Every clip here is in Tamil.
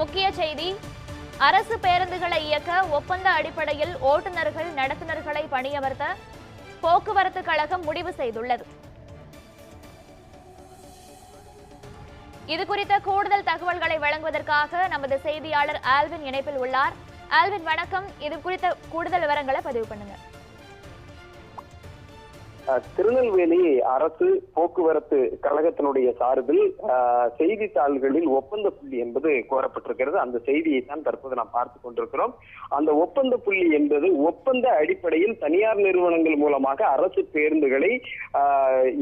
முக்கிய செய்தி. அரசு பேருந்துகளை இயக்க ஒப்பந்த அடிப்படையில் ஓட்டுநர்கள் நடத்துனர்களை பணியமர்த்த போக்குவரத்து கழகம் முடிவு செய்துள்ளது. இது குறித்த கூடுதல் தகவல்களை வழங்குவதற்காக நமது செய்தியாளர் ஆல்வின் இணைப்பில் உள்ளார். ஆல்வின் வணக்கம். இது குறித்த கூடுதல் விவரங்களை பதிவு பண்ணுங்க. திருநெல்வேலி அரசு போக்குவரத்து கழகத்தினுடைய சார்பில் செய்தித்தாள்களில் ஒப்பந்த புள்ளி என்பது கோரப்பட்டிருக்கிறது. அந்த செய்தியை தான் தற்போது நாம் பார்த்து கொண்டிருக்கிறோம். அந்த ஒப்பந்த புள்ளி என்பது ஒப்பந்த அடிப்படையில் தனியார் நிறுவனங்கள் மூலமாக அரசு பேருந்துகளை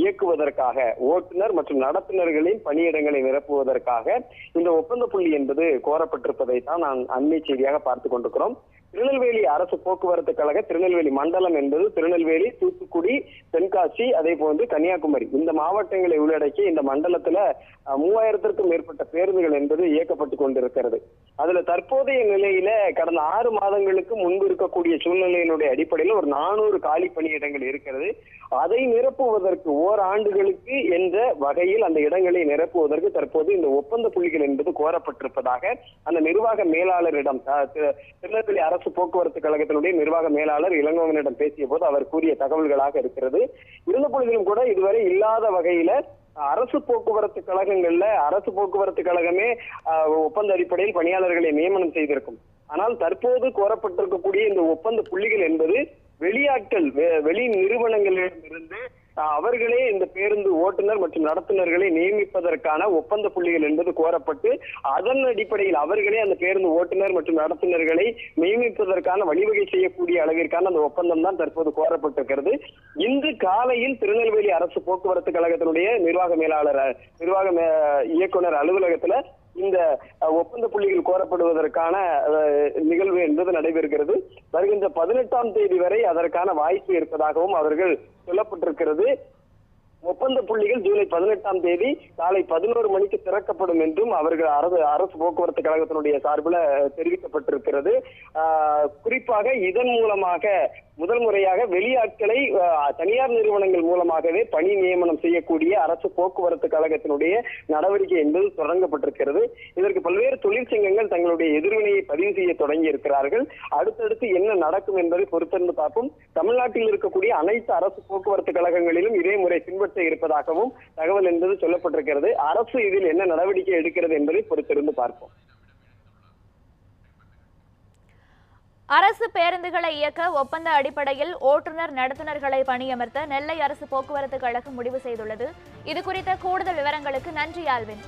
இயக்குவதற்காக ஓட்டுநர் மற்றும் நடத்துனர்களின் பணியிடங்களை நிரப்புவதற்காக இந்த ஒப்பந்த புள்ளி என்பது கோரப்பட்டிருப்பதை தான் நான் அண்மை செய்தியாக பார்த்து கொண்டிருக்கிறோம். திருநெல்வேலி அரசு போக்குவரத்து கழக திருநெல்வேலி மண்டலம் என்பது திருநெல்வேலி தூத்துக்குடி தென்காசி அதே போன்று கன்னியாகுமரி. இந்த மாவட்டங்களை உள்ளடக்கி இந்த மண்டலத்துல மூவாயிரத்திற்கும் மேற்பட்ட பேருந்துகள் என்பது இயக்கப்பட்டு கொண்டிருக்கிறது. அதுல தற்போதைய நிலையில கடந்த ஆறு மாதங்களுக்கு முன்பு இருக்கக்கூடிய சூழ்நிலையினுடைய அடிப்படையில் ஒரு நானூறு காலி பணியிடங்கள் இருக்கிறது. அதை நிரப்புவதற்கு ஓராண்டுகளுக்கு என்ற வகையில் அந்த இடங்களை நிரப்புவதற்கு தற்போது இந்த ஒப்பந்த புள்ளிகள் என்பது கோரப்பட்டிருப்பதாக அந்த நிர்வாக மேலாளரிடம் திருநெல்வேலி அரசு போக்குவரத்து கழகத்தினுடைய நிர்வாக மேலாளர் இளங்கோவனிடம் பேசிய போது அவர் கூறிய தகவல்களாக இருக்கிறது. இருந்த பொழுதிலும் கூட இதுவரை இல்லாத வகையில அரசு போக்குவரத்து கழகங்கள்ல அரசு போக்குவரத்து கழகமே ஒப்பந்த அடிப்படையில் பணியாளர்களை நியமனம் செய்திருக்கும். ஆனால் தற்போது கோரப்பட்டிருக்கக்கூடிய இந்த ஒப்பந்த புள்ளிகள் என்பது வெளியாட்கள் வெளி நிறுவனங்களிடமிருந்து அவர்களே இந்த பேருந்து ஓட்டுநர் மற்றும் நடத்துனர்களை நியமிப்பதற்கான ஒப்பந்த புள்ளிகள் என்பது கோரப்பட்டு அதன் அடிப்படையில் அவர்களே அந்த பேருந்து ஓட்டுநர் மற்றும் நடத்துனர்களை நியமிப்பதற்கான வழிவகை செய்யக்கூடிய அளவிற்கான அந்த ஒப்பந்தம் தான் தற்போது கோரப்பட்டிருக்கிறது. இன்று காலையில் திருநெல்வேலி அரசு போக்குவரத்து கழகத்தினுடைய நிர்வாக மேலாளர் நிர்வாக மே- இயக்குனர் அலுவலகத்துல இந்த ஒப்பந்த புள்ளிகள் கோரப்படுவதற்கான நிகழ்வு என்பது நடைபெறுகிறது. வருகின்ற பதினெட்டாம் தேதி வரை அதற்கான வாய்ப்பு இருப்பதாகவும் அவர்கள் சொல்லப்பட்டிருக்கிறது. ஒப்பந்த புள்ளிகள் ஜூலை பதினெட்டாம் தேதி காலை பதினோரு மணிக்கு திறக்கப்படும் என்றும் அவர்கள் அரசு அரசு போக்குவரத்து கழகத்தினுடைய சார்பில் தெரிவிக்கப்பட்டிருக்கிறது. ஆஹ், குறிப்பாக இதன் மூலமாக முதல் முறையாக வெளியாட்களை தனியார் நிறுவனங்கள் மூலமாகவே பணி நியமனம் செய்யக்கூடிய அரசு போக்குவரத்து கழகத்தினுடைய நடவடிக்கை என்பது தொடங்கப்பட்டிருக்கிறது. இதற்கு பல்வேறு தொழிற்சங்கங்கள் தங்களுடைய எதிர்வினையை பதிவு செய்ய தொடங்கி இருக்கிறார்கள் அடுத்தடுத்து என்ன நடக்கும் என்பதை பொறுத்திருந்து பார்ப்போம். தமிழ்நாட்டில் இருக்கக்கூடிய அனைத்து அரசு போக்குவரத்து கழகங்களிலும் இதே முறை பின்பற்ற இருப்பதாகவும் தகவல் என்பது சொல்லப்பட்டிருக்கிறது. அரசு இதில் என்ன நடவடிக்கை எடுக்கிறது என்பதை பொறுத்திருந்து பார்ப்போம். அரசு பேருந்துகளை இயக்க ஒப்பந்த அடிப்படையில் ஓட்டுநர் நடத்துனர்களை பணியமர்த்த நெல்லை அரசு போக்குவரத்து கழகம் முடிவு செய்துள்ளது. இது குறித்த கூடுதல் விவரங்களுக்கு நன்றி ஆல்வின்.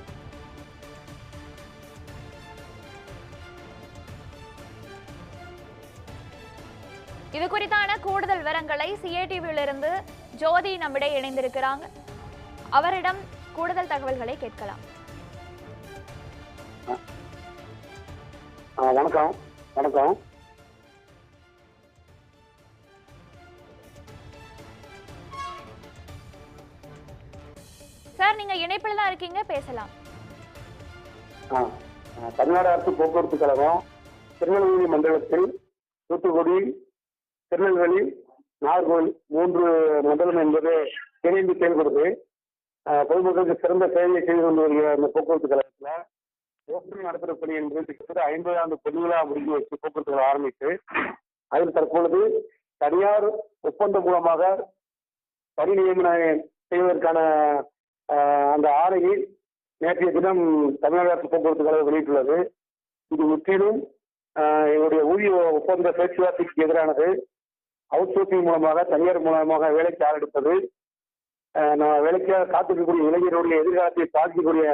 இது குறித்தான கூடுதல் விவரங்களை சிஏடிவியிலிருந்து ஜோதி நம்மிடையே இணைந்திருக்கிறாங்க. அவரிடம் கூடுதல் தகவல்களை கேட்கலாம். வணக்கம் வணக்கம். சார் நீங்க இணைப்பில் தான் இருக்கீங்க பேசலாம். தமிழ்நாடு அரசு போக்குவரத்து கழகம் திருநெல்வேலி மண்டலத்தில் தூத்துக்குடி திருநெல்வேலி நாகர்கோவில் மூன்று மண்டலம் என்பது இணைந்து செயல்படுது பொதுமக்களுக்கு சிறந்த சேவையை செய்து கொண்டு வருகிற அந்த போக்குவரத்து கழகத்தில் ஓட்டுநர் நடத்துகிற பணி என்பது கிட்டத்தட்ட ஐம்பது ஆண்டு பொதுவிழா முடிஞ்சு வச்சு போக்குவரத்து ஆரம்பித்து அதில் தற்பொழுது தனியார் ஒப்பந்தம் மூலமாக பணி நியமனம் செய்வதற்கான ஆஹ், அந்த ஆணையை நேற்றைய தினம் தமிழக அரசு போக்குவரத்து கழகம் வெளியிட்டுள்ளது. இது முற்றிலும் எங்களுடைய ஊதிய ஒப்பந்த பேச்சுவார்த்தைக்கு எதிரானது. அவுட் சோர்சிங் மூலமாக தனியார் மூலமாக வேலைக்கு ஆள் எடுப்பது நம்ம வேலைக்காக காத்திருக்கக்கூடிய இளைஞருடைய எதிர்காலத்தை பாதிக்கக்கூடிய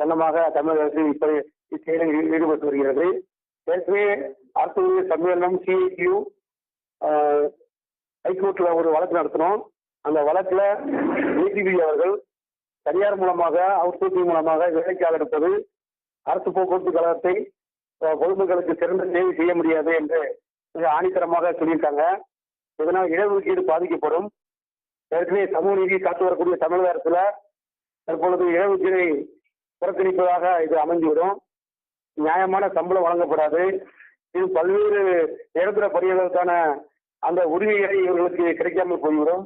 தன்னமாக தமிழக அரசு இப்படி இச்செயலில் ஈடுபட்டு வருகிறது. ஏற்கனவே அரசு சம்மேளனம் சிஐடியு ஹைகோர்ட்ல ஒரு வழக்கு நடத்தினோம். அந்த வழக்குல நீதிபதி அவர்கள் தனியார் மூலமாக அவுட் சோர்சிங் மூலமாக வேலைக்கு ஆள் எடுப்பது அரசு போக்குவரத்து கழகத்தை பொதுமக்களுக்கு சிறந்த சேவை செய்ய முடியாது என்று மிக ஆணித்தரமாக சொல்லியிருக்காங்க. இதனால் இடஒதுக்கீடு பாதிக்கப்படும். ஏற்கனவே சமூக நீதியை காத்து வரக்கூடிய தமிழக அரசுல தற்பொழுது இடஒதுக்கீடை புறக்கணிப்பதாக இது அமைந்துவிடும். நியாயமான சம்பளம் வழங்கப்படாது. இது பல்வேறு நிரந்தர பணியாளர்களுக்கான அந்த உரிமைகளை இவர்களுக்கு கிடைக்காமல் போய்விடும்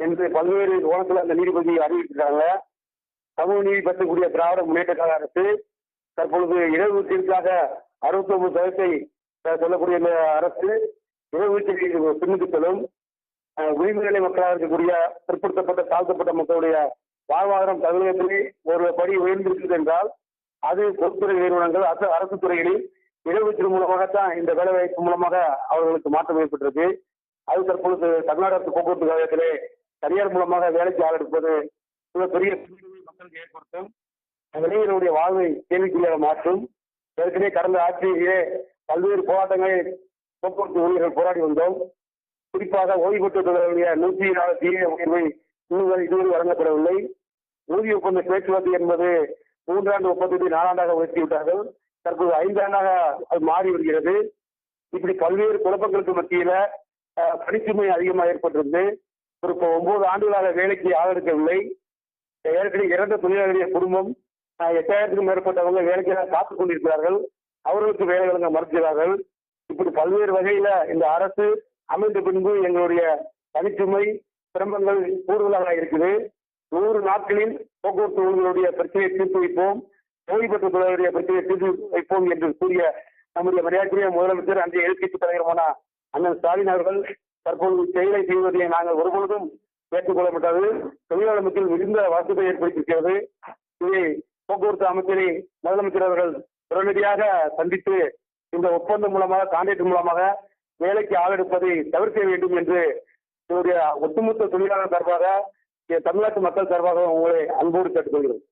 என்று பல்வேறு கோணத்தில் அந்த நீதிபதி அறிவித்திருக்காங்க. சமூக நீதி பெற்றக்கூடிய திராவிட முன்னேற்ற கழக அரசு தற்பொழுது இடஒதுக்கீடுக்காக அறுபத்தி ஒன்பது சதவீதத்தை சொல்லக்கூடிய இந்த அரசு இடஒதுக்கீடு பின்னுக்கு செல்லும் உரிமைநிலை மக்களாக இருக்கக்கூடிய பிற்படுத்தப்பட்ட தாழ்த்தப்பட்ட மக்களுடைய வாழ்வாதாரம் தமிழகத்திலே ஒரு படி உயர்ந்திருக்கிறது என்றால் அது பொதுத்துறை நிறுவனங்கள் அரசு அரசு துறைகளில் இடஒதுக்கீடு மூலமாகத்தான் இந்த வேலைவாய்ப்பு மூலமாக அவர்களுக்கு மாற்றம் ஏற்பட்டிருக்கு. அது தற்பொழுது தமிழ்நாடு அரசு போக்குவரத்து கழகத்திலே தனியார் மூலமாக வேலைக்கு ஆள் எடுப்பது மிக பெரிய மக்களுக்கு ஏற்படுத்தும். இளைஞர்களுடைய வாழ்வை கேள்விக்குள்ளாக மாற்றும். ஏற்கனவே கடந்த ஆட்சியிலே பல்வேறு போராட்டங்களை போக்குவரத்து ஊழியர்கள் போராடி வந்தோம். குறிப்பாக ஓய்வு பெற்ற தொழிலாளர்களுடைய நூற்றி நாலு தீவிர உயர்வை இன்னும் இதுவரை வழங்கப்படவில்லை. ஊதிய ஒப்பந்த பேச்சுவார்த்தை என்பது மூன்றாண்டு ஒப்பந்தத்தை நாலாண்டாக உயர்த்தி விட்டார்கள். தற்போது ஐந்தாண்டாக அது மாறி வருகிறது. இப்படி பல்வேறு குழப்பங்களுக்கு மத்தியில பணிச்சுமை அதிகமாக ஏற்பட்டிருந்து ஒரு இப்போ ஒன்பது ஆண்டுகளாக வேலைக்கு ஆதரிக்கவில்லை ஏற்கனவே இறந்த தொழிலாளர்களுடைய குடும்பம் எட்டாயிரத்துக்கும் மேற்பட்டவங்க வேலைக்காக காத்துக் கொண்டிருக்கிறார்கள். அவர்களுக்கு வேலை வழங்க மறுக்கிறார்கள். பல்வேறு வகையில இந்த அரசு அமைந்த பின்பு எங்களுடைய தனிச்சுமை சிரமங்கள் கூடுதலாக இருக்குது. நூறு நாட்களில் போக்குவரத்து ஊழியர்களுடைய பிரச்சனையை தீர்த்து வைப்போம். ஓய்வு பெற்ற தொழிலாளருடைய பிரச்சனையை தீர்த்து வைப்போம் என்று கூறிய நம்முடைய மரியாதைக்குரிய முதலமைச்சர் அன்றைய எதிர்கட்சி தலைவருமான அண்ணன் ஸ்டாலின் அவர்கள் தற்போது செயலை செய்வதை நாங்கள் ஒருபொழுதும் ஏற்றுக்கொள்ள மாட்டாது தொழிலாளர் மக்கள் மிகுந்த வசதியை ஏற்படுத்தியிருக்கிறது. இதை போக்குவரத்து அமைச்சரை முதலமைச்சர் அவர்கள் உடனடியாக சந்தித்து இந்த ஒப்பந்தம் மூலமாக கான்ட்ராக்ட் மூலமாக வேலைக்கு ஆள் எடுப்பதை தவிர்க்க வேண்டும் என்று என்னுடைய ஒட்டுமொத்த தொழிலாளர் சார்பாக தமிழ்நாட்டு மக்கள் சார்பாக உங்களை அன்போடு கேட்டுக்கொள்கிறேன்.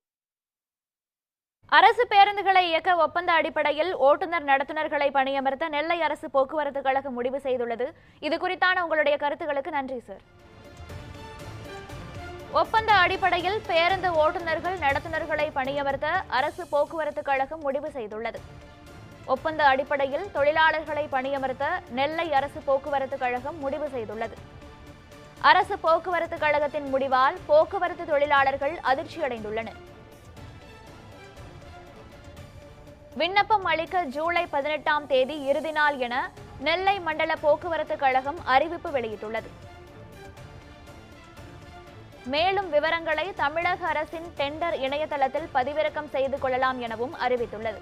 அரசு பேருந்துகளை இயக்க ஒப்பந்த அடிப்படையில் ஓட்டுநர் நடத்துனர்களை பணியமர்த்த நெல்லை அரசு போக்குவரத்து கழகம் முடிவு செய்துள்ளது. இது குறித்தான உங்களுடைய கருத்துகளுக்கு நன்றி சார். ஒப்பந்த அடிப்படையில் பேருந்து ஓட்டுநர்கள் நடத்துனர்களை பணியமர்த்த அரசு போக்குவரத்து கழகம் முடிவு செய்துள்ளது. ஒப்பந்த அடிப்படையில் தொழிலாளர்களை பணியமர்த்த நெல்லை அரசு போக்குவரத்து கழகம் முடிவு செய்துள்ளது. அரசு போக்குவரத்து கழகத்தின் முடிவால் போக்குவரத்து தொழிலாளர்கள் அதிர்ச்சியடைந்துள்ளனர். விண்ணப்பம் அளிக்க ஜூலை பதினெட்டாம் தேதி இறுதி நாள் என நெல்லை மண்டல போக்குவரத்து கழகம் அறிவிப்பு வெளியிட்டுள்ளது. மேலும் விவரங்களை தமிழக அரசின் டெண்டர் இணையதளத்தில் பதிவிறக்கம் செய்து கொள்ளலாம் எனவும் அறிவித்துள்ளது.